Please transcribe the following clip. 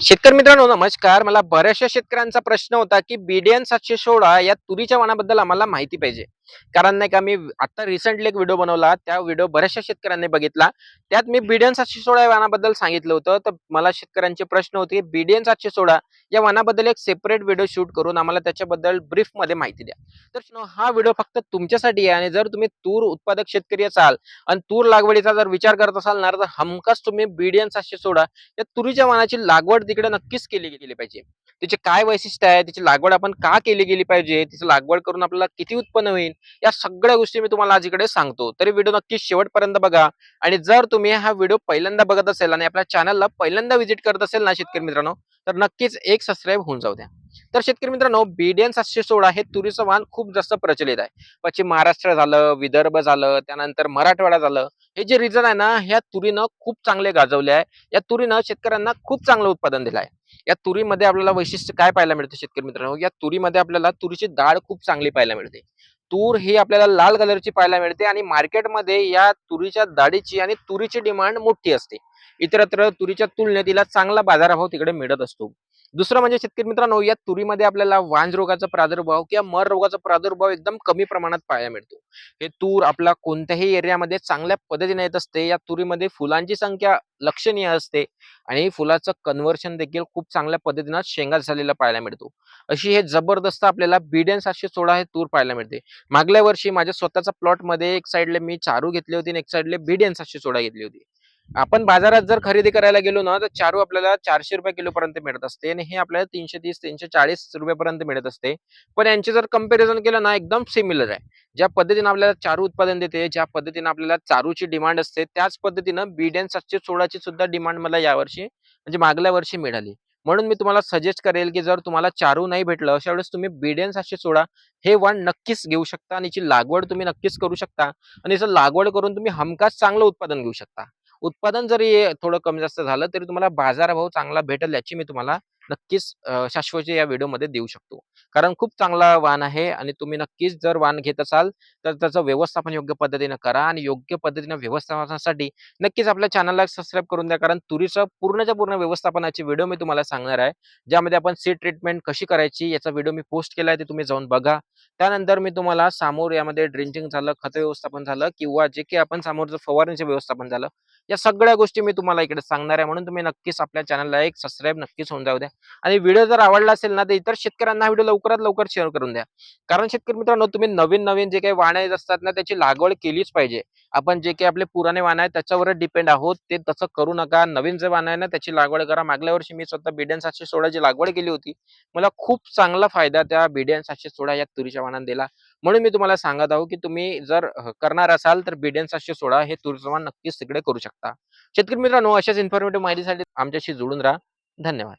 शेतकरी मित्रांनो नमस्कार. मला बऱ्याचशा शेतकऱ्यांचा प्रश्न होता की बीडीएन सातशे सोळा या तुरीच्या वाणाबद्दल आम्हाला माहिती पाहिजे. कारण नाही का मी आता रिसेंटली एक व्हिडिओ बनवला. त्या व्हिडिओ बऱ्याचशा शेतकऱ्यांनी बघितला. त्यात मी बीडियन सातशे सोळा या वाहनाबद्दल सांगितलं होतं. तर मला शेतकऱ्यांचे प्रश्न होते बीडियन सातशे सोळा या वाहनाबद्दल एक सेपरेट व्हिडिओ शूट करून आम्हाला त्याच्याबद्दल ब्रीफमध्ये माहिती द्या. तर हा व्हिडिओ फक्त तुमच्यासाठी आहे आणि जर तुम्ही तूर उत्पादक शेतकरी असाल आणि तूर लागवडीचा जर विचार करत असाल ना तर हमखास तुम्ही बीडियन सातशे सोळा या तुरीच्या वाहनाची लागवड तिकडे नक्कीच केली गेली पाहिजे. तिचे काय वैशिष्ट्य आहे? तिची लागवड आपण का केली गेली पाहिजे? तिची लागवड करून आपल्याला किती उत्पन्न होईल? या सगळ्या गोष्टी मी तुम्हाला आज इकडे सांगतो. तरी व्हिडिओ नक्की शेवटपर्यंत बघा. आणि जर तुम्ही हा व्हिडिओ पहिल्यांदा बघत असेल आणि आपल्या चॅनलला पहिल्यांदा व्हिजिट करत असेल ना शेतकरी मित्रांनो तर नक्कीच एक सबस्क्राईब होऊन जाऊ द्या. तर शेतकरी मित्रांनो बीडीएन सातशे सोळा हे तुरीचं वाहन खूप जास्त प्रचलित आहे. पश्चिम महाराष्ट्र झालं विदर्भ झालं त्यानंतर मराठवाडा झालं. हे जे रिजन आहे ना ह्या तुरीनं खूप चांगले गाजवले आहे. या तुरीनं शेतकऱ्यांना खूप चांगलं उत्पादन दिलं आहे. या तुरीमध्ये आपल्याला वैशिष्ट्य काय पाहायला मिळतं शेतकरी मित्रांनो? या तुरीमध्ये आपल्याला तुरीची डाळ खूप चांगली पाहायला मिळते. तूर ही आपल्याला लाल कलरची पाहायला मिळते आणि मार्केटमध्ये या तुरीच्या दाढीची आणि तुरीची डिमांड मोठी असते. इतरत्र तुरीच्या तुलनेत तिला चांगला बाजारभाव तिकडे मिळत असतो. दुसरं म्हणजे शेतकरी मित्रांनो या तुरीमध्ये आपल्याला वांज रोगाचा प्रादुर्भाव किंवा मर रोगाचा प्रादुर्भाव एकदम कमी प्रमाणात पाहायला मिळतो. हे तूर आपला कोणत्याही एरियामध्ये चांगल्या पद्धतीने येत असते या तुरीमध्ये फुलांची संख्या लक्षणीय असते आणि फुलाचं कन्व्हर्शन देखील खूप चांगल्या पद्धतीनं शेंगा झालेला पाहायला मिळतो. अशी हे जबरदस्त आपल्याला बीडीएन सातशे सोळा हे तूर पाहायला मिळते. मागल्या वर्षी माझ्या स्वतःच्या प्लॉटमध्ये एक साइडले मी चारू घेतली होती आणि एक साइडले बीडीएन सातशे सोळा घेतली होती. आपण बाजारात जर खरेदी करायला गेलो ना तर चारू आपल्याला चारशे रुपये किलो पर्यंत मिळत असते आणि हे आपल्याला तीनशे तीस तीनशे चाळीस रुपयापर्यंत मिळत असते. पण यांचे जर कंपॅरिझन केलं ना एकदम सिमिलर आहे. ज्या पद्धतीने आपल्याला चारू उत्पादन देते ज्या पद्धतीने आपल्याला चारूची डिमांड असते त्याच पद्धतीनं बीडेन सातशे सोळाची सुद्धा डिमांड मला यावर्षी म्हणजे मागल्या वर्षी मिळाली. म्हणून मी तुम्हाला सजेस्ट करेल की जर तुम्हाला चारू नाही भेटलं अशा वेळेस तुम्ही बीडेन सातशे सोळा हे वाण नक्कीच घेऊ शकता आणि याची लागवड तुम्ही नक्कीच करू शकता. आणि याचं लागवड करून तुम्ही हमखास चांगलं उत्पादन घेऊ शकता. उत्पादन जरी थोडं कमी जास्त झालं तरी तुम्हाला बाजारभाव चांगला भेटेल याची मी तुम्हाला नक्कीच शाश्वती या व्हिडिओमध्ये देऊ शकतो. कारण खूप चांगला वाण आहे आणि तुम्ही नक्कीच जर वाण घेत असाल तर त्याचं व्यवस्थापन योग्य पद्धतीनं करा आणि योग्य पद्धतीनं व्यवस्थापनासाठी नक्कीच आपल्या चॅनलला सबस्क्राईब करून द्या. कारण तुरीचं पूर्णच्या पूर्ण व्यवस्थापनाची व्हिडिओ मी तुम्हाला सांगणार आहे. ज्यामध्ये आपण सीट ट्रीटमेंट कशी करायची याचा व्हिडिओ मी पोस्ट केला आहे ते तुम्ही जाऊन बघा. त्यानंतर मी तुम्हाला सामोर यामध्ये ड्रिंचिंग झालं खत व्यवस्थापन झालं किंवा जे काही आपण सामोरचं फवारणीचं व्यवस्थापन झालं या सगळ्या गोष्टी मी तुम्हाला इकडे सांगणार आहे. म्हणून तुम्ही नक्कीच आपल्या चॅनलला एक सबस्क्राईब नक्कीच होऊन जाऊ द्या. आणि व्हिडिओ जर आवडला असेल ना तर इतर शेतकऱ्यांना व्हिडिओ लवकरात लवकर शेअर करून द्या. कारण शेतकरी मित्रांनो तुम्ही नवीन नवीन जे काही वाणे असतात ना त्याची लागवड केलीच पाहिजे. आपण जे काही आपले पुराणे वाण आहे त्याच्यावर डिपेंड आहोत. ते तसं करू नका. नवीन जे वाण आहे ना त्याची लागवड करा. मागल्या वर्षी मी स्वतः बिडियन सातशे सोळाची लागवड केली होती. मला खूप चांगला फायदा त्या बिडियन सातशे सोळा या तुरीच्या वाणाने दिला. म्हणून मी तुम्हाला सांगत आहो की तुम्ही जर करणार असाल तर बिडियन सातशे सोळा हे तुरीचं वाण नक्कीच तिकडे करू शकता. शेतकरी मित्रांनो अशाच इन्फॉर्मेटिव्ह माहितीसाठी आमच्याशी जोडून राहा. धन्यवाद.